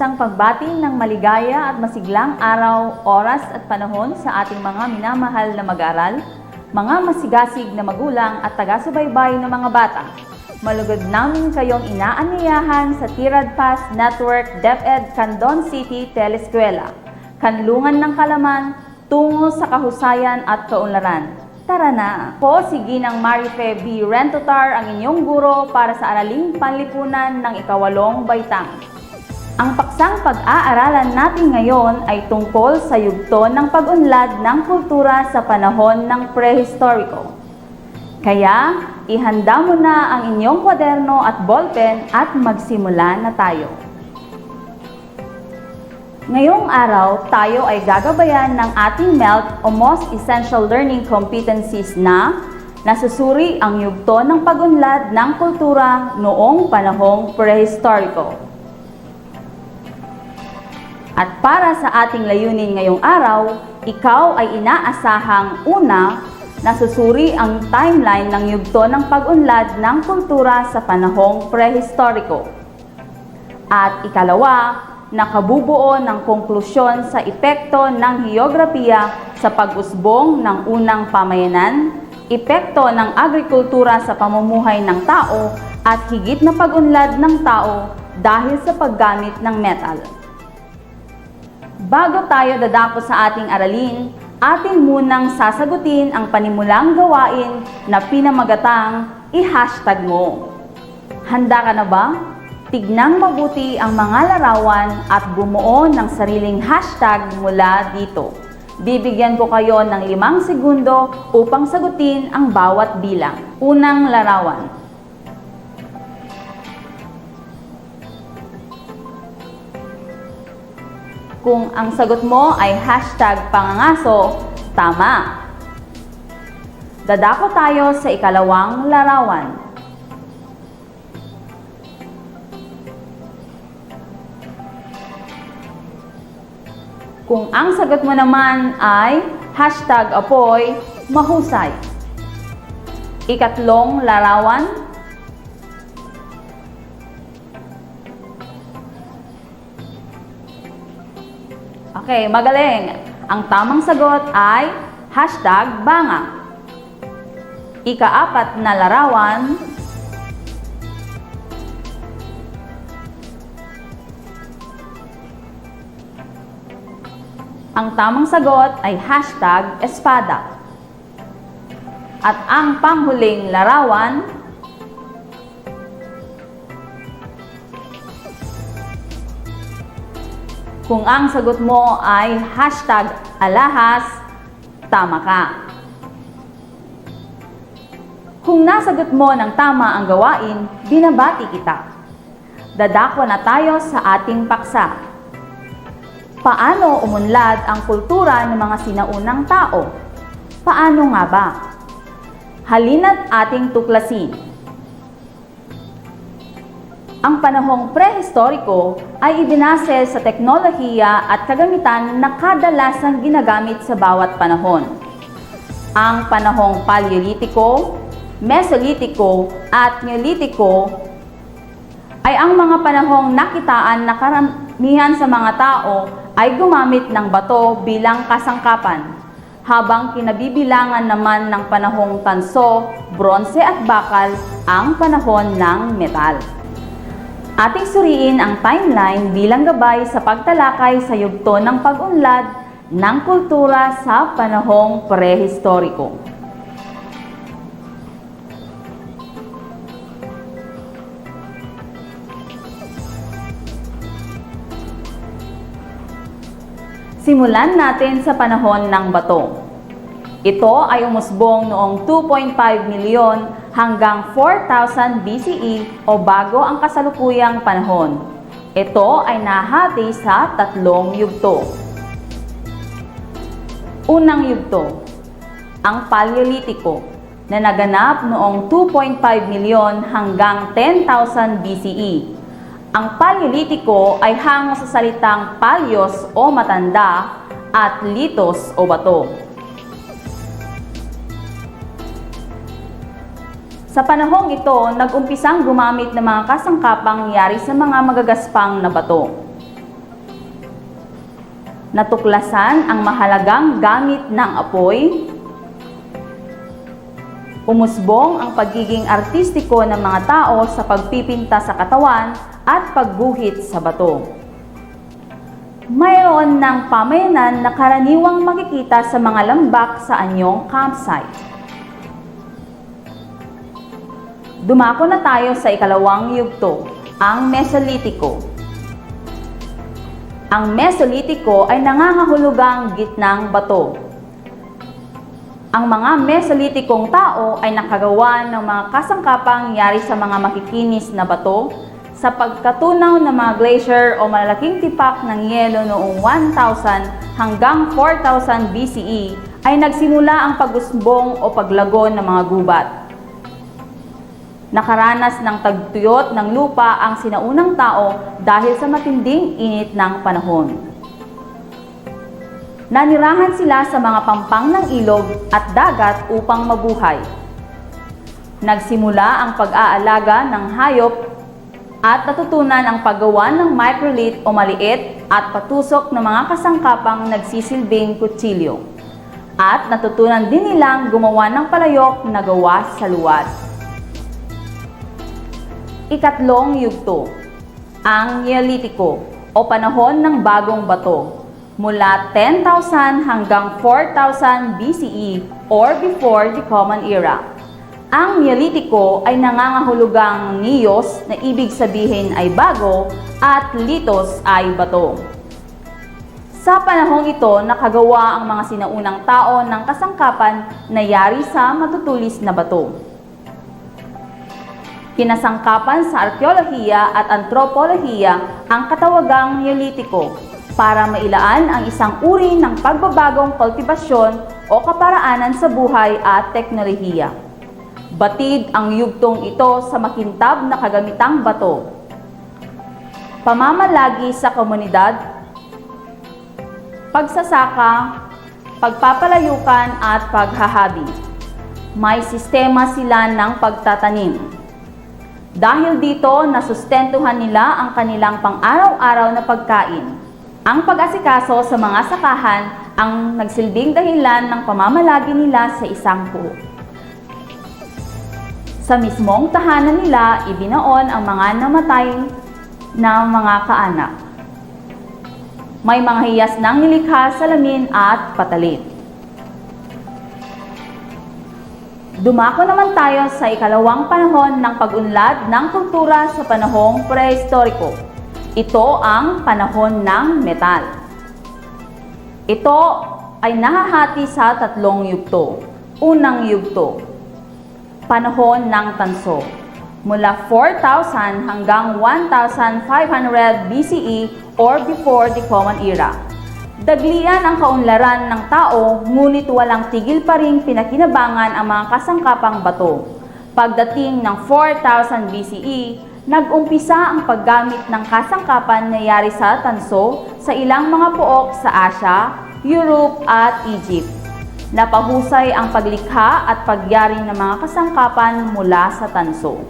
Isang pagbati ng maligaya at masiglang araw, oras at panahon sa ating mga minamahal na mag-aral, mga masigasig na magulang at taga-subaybay ng mga bata. Malugod namin kayong inaanyayahan sa Tirad Pass Network DepEd Candon City Teleskwela, Kanlungan ng Kalaman, tungo sa kahusayan at kaunlaran. Tara na! Po si Ginang Marife B. Rentotar ang inyong guro para sa Araling Panlipunan ng Ikawalong Baitang. Ang paksang pag-aaralan natin ngayon ay tungkol sa yugto ng pag-unlad ng kultura sa panahon ng prehistoriko. Kaya, ihanda mo na ang inyong kwaderno at ballpen at magsimula na tayo. Ngayong araw, tayo ay gagabayan ng ating MELT o Most Essential Learning Competencies na nasusuri ang yugto ng pag-unlad ng kultura noong panahong prehistoriko. At para sa ating layunin ngayong araw, ikaw ay inaasahang una, nasusuri ang timeline ng yugto ng pag-unlad ng kultura sa panahong prehistoriko. At ikalawa, nakabubuo ng konklusyon sa epekto ng heograpiya sa pag-usbong ng unang pamayanan, epekto ng agrikultura sa pamumuhay ng tao, at higit na pag-unlad ng tao dahil sa paggamit ng metal. Bago tayo dadako sa ating aralin, atin munang sasagutin ang panimulang gawain na pinamagatang i-hashtag mo. Handa ka na ba? Tignang mabuti ang mga larawan at bumuo ng sariling hashtag mula dito. Bibigyan ko kayo ng limang segundo upang sagutin ang bawat bilang. Unang larawan. Kung ang sagot mo ay hashtag pangangaso, tama. Dadako tayo sa ikalawang larawan. Kung ang sagot mo naman ay hashtag apoy, mahusay. Ikatlong larawan. Okay, magaling. Ang tamang sagot ay hashtag banga. Ikaapat na larawan. Ang tamang sagot ay hashtag espada. At ang panghuling larawan, kung ang sagot mo ay hashtag alahas, tama ka. Kung nasagot mo ng tama ang gawain, binabati kita. Dadako na tayo sa ating paksa. Paano umunlad ang kultura ng mga sinaunang tao? Paano nga ba? Halina't ating tuklasin. Ang panahong prehistoriko ay ibinase sa teknolohiya at kagamitan na kadalasang ginagamit sa bawat panahon. Ang panahong Paleolitiko, Mesolitiko at Neolitiko ay ang mga panahong nakitaan na karamihan sa mga tao ay gumamit ng bato bilang kasangkapan, habang kinabibilangan naman ng panahong tanso, bronse at bakal ang panahon ng metal. Ating suriin ang timeline bilang gabay sa pagtalakay sa yugto ng pag-unlad ng kultura sa panahong prehistoriko. Simulan natin sa panahon ng bato. Ito ay umusbong noong 2.5 milyon hanggang 4,000 BCE o bago ang kasalukuyang panahon. Ito ay nahati sa tatlong yugto. Unang yugto, ang Paleolitiko na naganap noong 2.5 milyon hanggang 10,000 BCE. Ang Paleolitiko ay hango sa salitang palios o matanda at litos o bato. Sa panahong ito, nag-umpisang gumamit ng mga kasangkapang yari sa mga magagaspang na bato. Natuklasan ang mahalagang gamit ng apoy. Umusbong ang pagiging artistiko ng mga tao sa pagpipinta sa katawan at pagguhit sa bato. Mayroon ng pamayanan na karaniwang makikita sa mga lambak sa anyong campsite. Dumako na tayo sa ikalawang yugto, ang Mesolitiko. Ang Mesolitiko ay nangangahulugang gitnang bato. Ang mga Mesolitikong tao ay nakagawa ng mga kasangkapang yari sa mga makikinis na bato sa pagkatunaw ng mga glacier o malalaking tipak ng yelo noong 1000 hanggang 4000 BCE ay nagsimula ang pagusbong o paglago ng mga gubat. Nakaranas ng tagtuyot ng lupa ang sinaunang tao dahil sa matinding init ng panahon. Nanirahan sila sa mga pampang ng ilog at dagat upang mabuhay. Nagsimula ang pag-aalaga ng hayop at natutunan ang paggawa ng microlith o maliit at patusok ng mga kasangkapang nagsisilbing kutsilyo. At natutunan din nilang gumawa ng palayok na gawa sa luwas. Ikatlong yugto, ang Neolitiko o panahon ng bagong bato mula 10,000 hanggang 4,000 BCE or before the Common Era. Ang Neolitiko ay nangangahulugang neos na ibig sabihin ay bago at litos ay bato. Sa panahong ito, nakagawa ang mga sinaunang tao ng kasangkapan na yari sa matutulis na bato. Kinasangkapan sa arkeolohiya at antropolohiya ang katawagang Neolitiko para mailaan ang isang uri ng pagbabagong kultibasyon o kaparaanan sa buhay at teknolohiya. Batid ang yugtong ito sa makintab na kagamitang bato. Pamamalagi sa komunidad, pagsasaka, pagpapalayukan at paghahabi. May sistema sila ng pagtatanim. Dahil dito, nasustentuhan nila ang kanilang pang-araw-araw na pagkain. Ang pag-asikaso sa mga sakahan ang nagsilbing dahilan ng pamamalagi nila sa isang puho. Sa mismong tahanan nila, ibinaon ang mga namatay na mga kaanak. May mga hiyas ng nilikha sa lamin at patalit. Dumako naman tayo sa ikalawang panahon ng pag-unlad ng kultura sa panahong prehistoriko. Ito ang panahon ng metal. Ito ay nahahati sa tatlong yugto. Unang yugto, panahon ng tanso. Mula 4,000 hanggang 1,500 BCE or before the Common Era. Daglian ang kaunlaran ng tao, ngunit walang tigil pa rin pinakinabangan ang mga kasangkapang bato. Pagdating ng 4,000 BCE, nag-umpisa ang paggamit ng kasangkapan na yari sa tanso sa ilang mga pook sa Asia, Europe at Egypt. Napahusay ang paglikha at pagyari ng mga kasangkapan mula sa tanso.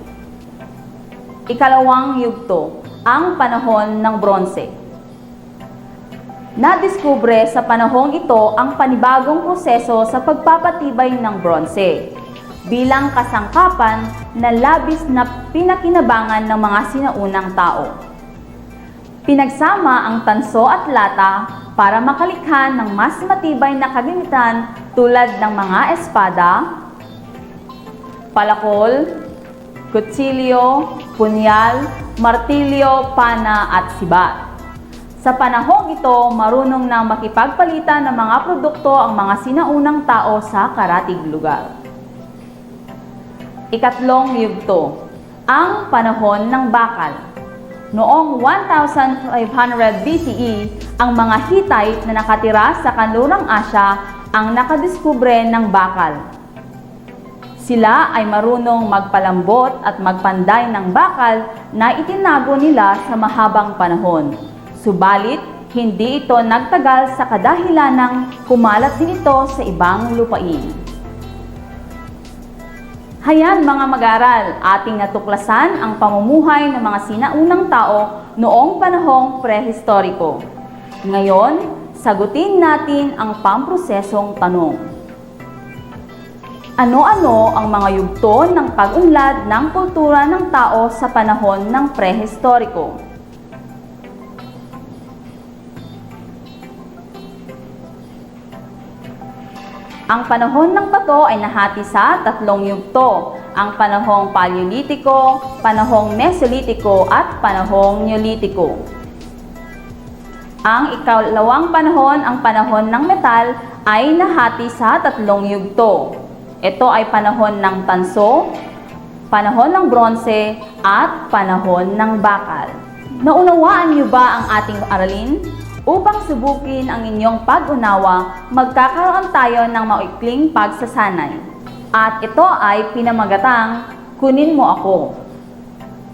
Ikalawang yugto, ang panahon ng bronze. Nadiskubre sa panahong ito ang panibagong proseso sa pagpapatibay ng bronze bilang kasangkapan na labis na pinakinabangan ng mga sinaunang tao. Pinagsama ang tanso at lata para makalikha ng mas matibay na kagamitan tulad ng mga espada, palakol, kutsilyo, punyal, martilyo, pana at sibat. Sa panahong ito, marunong na makipagpalitan ng mga produkto ang mga sinaunang tao sa karatig lugar. Ikatlong yugto, ang panahon ng bakal. Noong 1500 BCE, ang mga Hittite na nakatira sa kanlurang Asya ang nakadiskubre ng bakal. Sila ay marunong magpalambot at magpanday ng bakal na itinago nila sa mahabang panahon. Subalit, hindi ito nagtagal sa kadahilanang kumalat din ito sa ibang lupain. Hayan mga mag-aral, ating natuklasan ang pamumuhay ng mga sinaunang tao noong panahong prehistoriko. Ngayon, sagutin natin ang pamprosesong tanong. Ano-ano ang mga yugto ng pag-unlad ng kultura ng tao sa panahon ng prehistoriko? Ang panahon ng bato ay nahati sa tatlong yugto, ang panahong Paleolitiko, panahong Mesolitiko at panahong Neolitiko. Ang ikalawang panahon, ang panahon ng metal, ay nahati sa tatlong yugto. Ito ay panahon ng tanso, panahon ng bronze, at panahon ng bakal. Naunawaan niyo ba ang ating aralin? Upang subukin ang inyong pag-unawa, magkakaroon tayo ng maikling pagsasanay. At ito ay pinamagatang, kunin mo ako.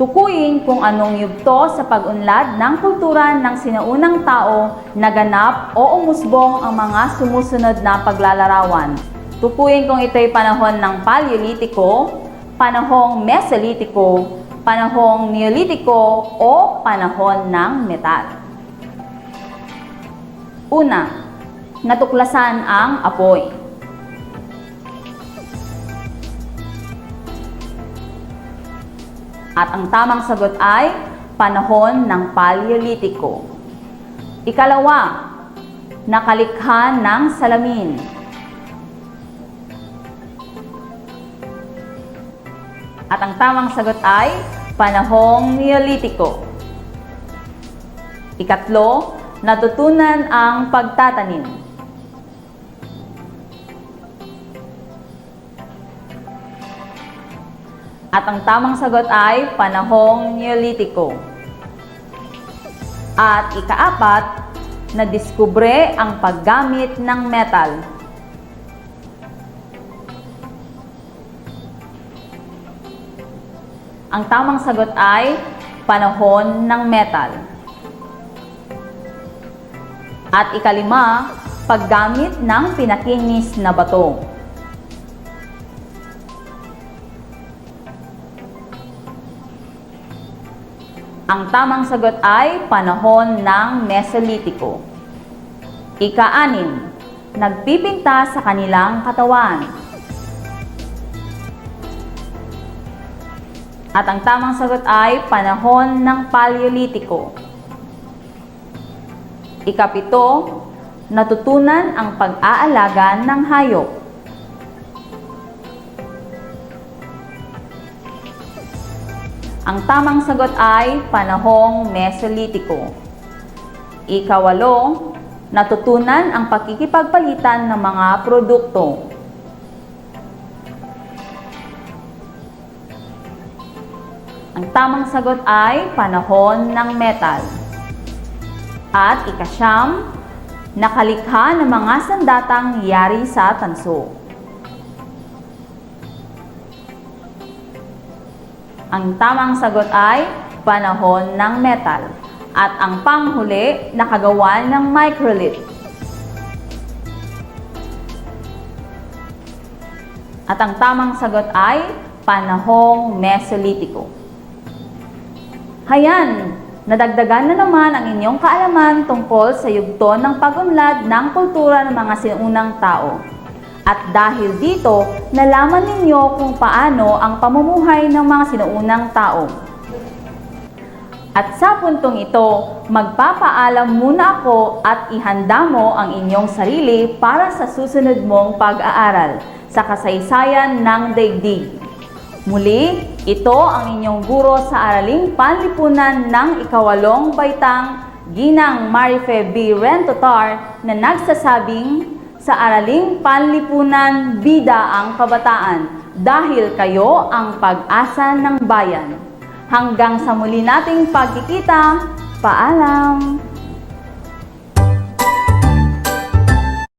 Tukuyin kung anong yugto sa pag-unlad ng kultura ng sinaunang tao naganap o umusbong ang mga sumusunod na paglalarawan. Tukuyin kung ito'y panahon ng Paleolitiko, panahong Mesolitiko, panahong Neolitiko o panahon ng metal. Una, natuklasan ang apoy. At ang tamang sagot ay panahon ng Paleolitiko. Ikalawa, nakalikha ng salamin. At ang tamang sagot ay panahong Neolitiko. Ikatlo, natutunan ang pagtatanim. At ang tamang sagot ay panahong Neolitiko. At ikaapat, nadiskubre ang paggamit ng metal. Ang tamang sagot ay panahon ng metal. At ikalima, paggamit ng pinakinis na bato. Ang tamang sagot ay panahon ng Mesolitiko. Ika-anim, nagpipinta sa kanilang katawan. At ang tamang sagot ay panahon ng Paleolitiko. Ikapito, natutunan ang pag-aalaga ng hayop. Ang tamang sagot ay panahong Mesolitiko. Ikawalo, natutunan ang pakikipagpalitan ng mga produkto. Ang tamang sagot ay panahon ng metal. At ikasyam, nakalikha ng mga sandatang yari sa tanso. Ang tamang sagot ay panahon ng metal. At ang panghuli, nakagawa ng microlith. At ang tamang sagot ay panahong Mesolitiko. Hayan, nadagdagan na naman ang inyong kaalaman tungkol sa yugto ng pag-unlad ng kultura ng mga sinuunang tao. At dahil dito, nalaman ninyo kung paano ang pamumuhay ng mga sinuunang tao. At sa puntong ito, magpapaalam muna ako at ihanda mo ang inyong sarili para sa susunod mong pag-aaral sa kasaysayan ng daigdig. Muli, ito ang inyong guro sa Araling Panlipunan ng Ikawalong Baitang, Ginang Marife B. Rentotar na nagsasabing sa Araling Panlipunan, bida ang kabataan dahil kayo ang pag-asa ng bayan. Hanggang sa muli nating pagkikita, paalam!